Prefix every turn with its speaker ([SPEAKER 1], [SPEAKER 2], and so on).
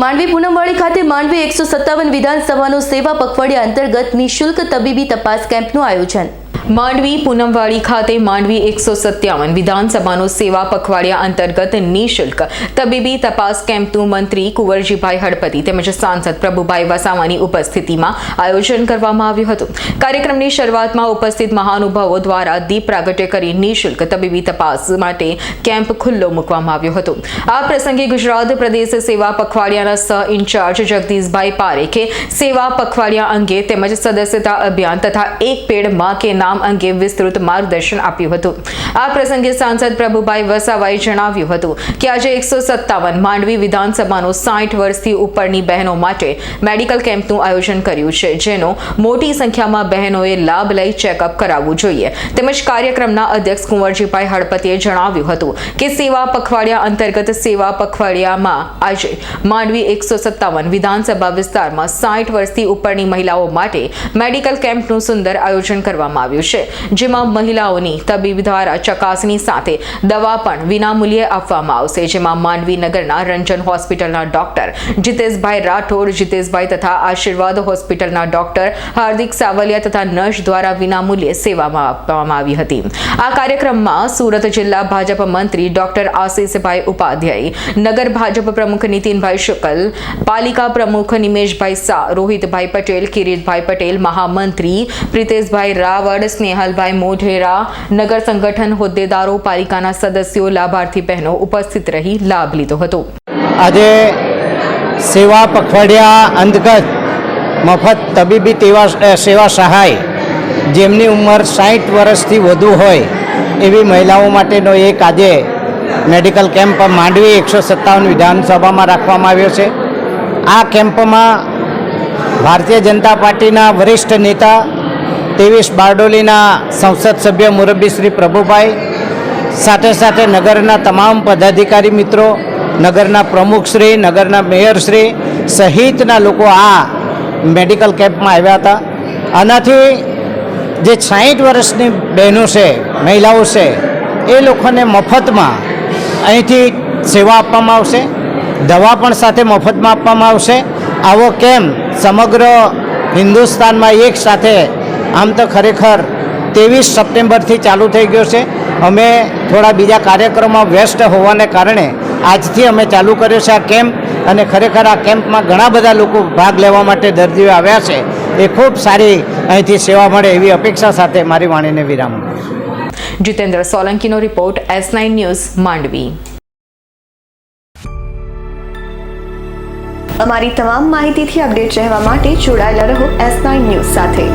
[SPEAKER 1] માંડવી પૂનમવાડી ખાતે માંડવી એકસો સત્તાવન વિધાનસભાનું સેવા પખવાડિયા અંતર્ગત નિઃશુલ્ક તબીબી તપાસ કેમ્પનું આયોજન. માંડવી પૂનમવાડી ખાતે માંડવી એકસો સત્યાવન વિધાનસભાનો સેવા પખવાડિયા અંતર્ગત નિઃશુલ્ક તબીબી તપાસ કેમ્પનું મંત્રી કુંવરજીભાઈ હળપતિ તેમજ સાંસદ પ્રભુભાઈ વસાવાની ઉપસ્થિતિમાં આયોજન કરવામાં આવ્યું હતું. કાર્યક્રમની શરૂઆતમાં ઉપસ્થિત મહાનુભાવો દ્વારા દીપ પ્રાગટ્ય કરી નિઃશુલ્ક તબીબી તપાસ માટે કેમ્પ ખુલ્લો મૂકવામાં આવ્યો હતો. આ પ્રસંગે ગુજરાત પ્રદેશ સેવા પખવાડિયાના સહ ઇન્ચાર્જ જગદીશભાઈ પારેખે સેવા પખવાડિયા અંગે તેમજ સદસ્યતા અભિયાન તથા એક પેડમાં કે નામ અંગે વિસ્તૃત માર્ગદર્શન આપ્યું હતું. આ પ્રસંગે સાંસદ પ્રભુભાઈ વસાવાએ જણાવ્યું હતું કે આજે એકસો સત્તાવન માંડવી વિધાનસભાનો સાઠ વર્ષથી ઉપરની બહેનો માટે મેડિકલ કેમ્પનું આયોજન કર્યું છે, જેનો મોટી સંખ્યામાં બહેનોએ લાભ લઈ ચેકઅપ કરાવવું જોઈએ. તેમજ કાર્યક્રમના અધ્યક્ષ કુંવરજીભાઈ હળપતિએ જણાવ્યું હતું કે સેવા પખવાડિયા અંતર્ગત સેવા પખવાડિયામાં આજે માંડવી એકસો સત્તાવન વિધાનસભા વિસ્તારમાં સાઠ વર્ષથી ઉપરની મહિલાઓ માટે મેડિકલ કેમ્પનું સુંદર આયોજન કરવામાં આવ્યું છે. જેમાં મહિલાઓની તબીબ દ્વારા ચકાસણી સાથે દવા પણ વિનામૂલ્યે આપવામાં આવશે. જેમાં માંડવી નગરના રંજન હોસ્પિટલના ડોક્ટર જીતેશભાઈ રાઠોડ, જીતેશભાઈ તથા આશીર્વાદ હોસ્પિટલના ડોક્ટર હાર્દિક સાવલિયા તથા નર્સ દ્વારા વિનામૂલ્યે સેવામાં આપવામાં આવી હતી. આ કાર્યક્રમમાં સુરત જિલ્લા ભાજપ મંત્રી ડોક્ટર આશીષભાઈ ઉપાધ્યાય, નગર ભાજપ પ્રમુખ નીતિનભાઈ શુકલ, પાલિકા પ્રમુખ નિમેશભાઈ શાહ, રોહિતભાઈ પટેલ, કિરીટભાઈ પટેલ, મહામંત્રી પ્રિતેશભાઈ રાવળ સ્નેહલભાઈ મોઢેરા નગર સંગઠન હોદ્દેદારો, પાલિકાના સદસ્યો, લાભાર્થી બહેનો ઉપસ્થિત રહી લાભ લીધો હતો.
[SPEAKER 2] આજે સેવા પખવાડિયા અંતર્ગત મફત તબીબી તેવા સેવા સહાય જેમની ઉંમર સાઠ વર્ષથી વધુ હોય એવી મહિલાઓ માટેનો એક આજે મેડિકલ કેમ્પ માંડવી એકસો સત્તાવન વિધાનસભામાં રાખવામાં આવ્યો છે. આ કેમ્પમાં ભારતીય જનતા પાર્ટીના વરિષ્ઠ નેતા ત્રેવીસ બારડોલીના સંસદ સભ્ય મુરબ્બી શ્રી પ્રભુભાઈ, સાથે સાથે નગરના તમામ પદાધિકારી મિત્રો, નગરના પ્રમુખશ્રી નગરના મેયરશ્રી સહિતના લોકો આ મેડિકલ કેમ્પમાં આવ્યા હતા. આનાથી જે સાહીઠ વર્ષની બહેનો છે, મહિલાઓ છે, એ લોકોને મફતમાં અહીંથી સેવા આપવામાં આવશે, દવા પણ સાથે મફતમાં આપવામાં આવશે. આવો કેમ્પ સમગ્ર હિન્દુસ્તાનમાં એક સાથે આમ તો ખરેખર ત્રેવીસ સપ્ટેમ્બરથી ચાલુ થઈ ગયો છે. અમે થોડા બીજા કાર્યક્રમમાં વ્યસ્ત હોવાને કારણે આજથી અમે ચાલુ કર્યો છે આ કેમ્પ અને ખરેખર આ કેમ્પમાં ઘણા બધા લોકો ભાગ લેવા માટે દર્દીઓ આવ્યા છે. એ ખૂબ સારી અહીંથી સેવા મળે એવી અપેક્ષા સાથે મારી વાણીને વિરામ
[SPEAKER 1] Jitendra સોલંકીનો report S nine news Mandvi.
[SPEAKER 3] અમારી તમામ માહિતીથી અપડેટ રહેવા માટે જોડાયેલા રહો એસ નાઇન ન્યૂઝ સાથે.